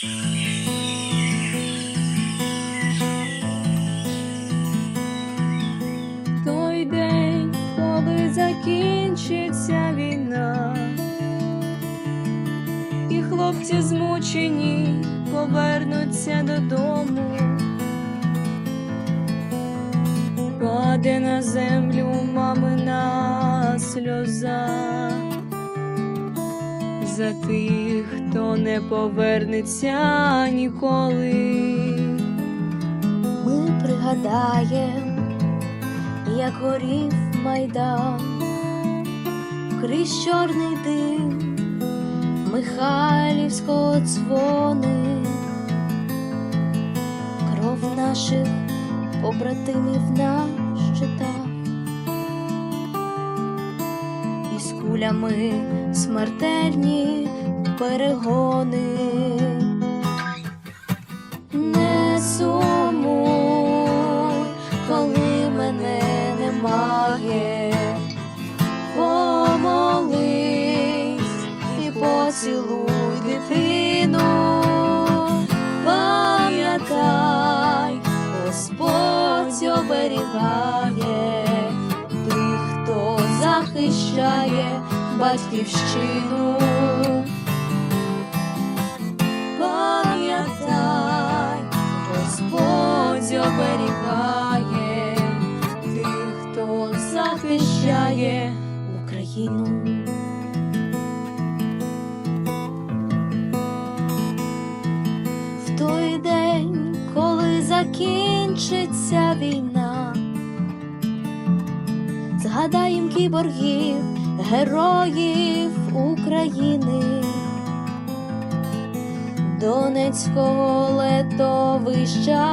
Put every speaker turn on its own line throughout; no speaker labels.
Той день, коли закінчиться війна, і хлопці змучені повернуться додому, паде на землю мамина сльоза за тих, хто не повернеться ніколи.
Ми пригадаєм, як горів майдан, крізь чорний дим Михайлівського дзвони, кров наших побратимів на щитах, кулями смертельні перегони. Не сумуй, коли мене немає, помолись і поцілуй дитину, пам'ятай, Господь оберігає тих, хто захищає батьківщину. Пам'ятай, Господь оберігає тих, хто захищає Україну. В той день, коли закінчиться війна, згадаєм кіборгів, героїв України. Донецького летовища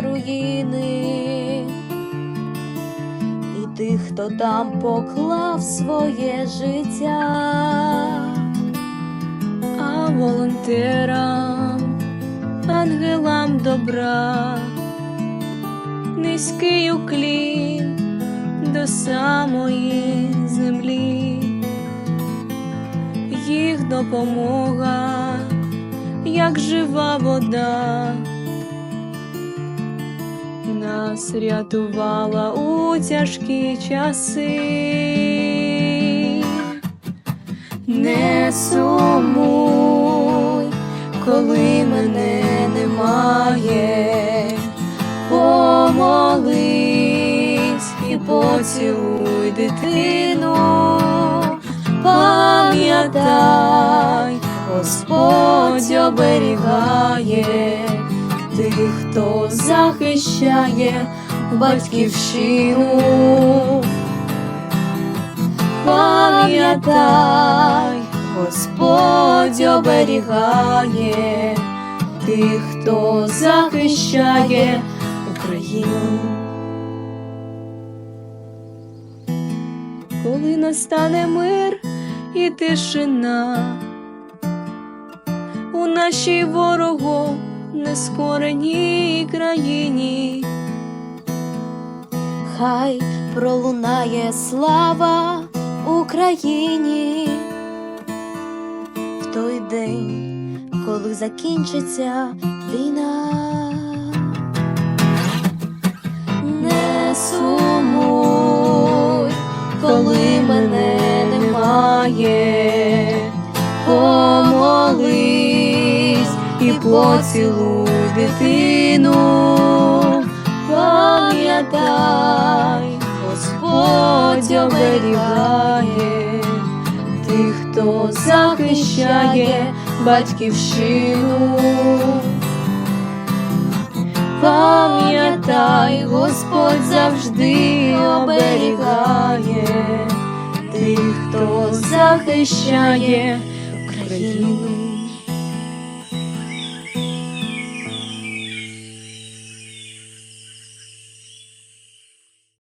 руїни, і тих, хто там поклав своє життя,
а волонтерам, ангелам добра, низький уклін до самої їх допомога, як жива вода. Нас рятувала у тяжкі часи. Не сумуй, коли мене немає, помолись і поцілуй дитину, пам'ятай, Господь оберігає тих, хто захищає батьківщину. Пам'ятай, Господь оберігає тих, хто захищає Україну. Коли настане мир і тишина у нашій ворогом нескореній країні.
хай пролунає слава Україні в той день, коли закінчиться війна. Не сумуй, коли немає, помолись і поцілуй дитину, пам'ятай, Господь оберігає тих, хто захищає батьківщину. Пам'ятай, Господь завжди оберігає захищає Україну.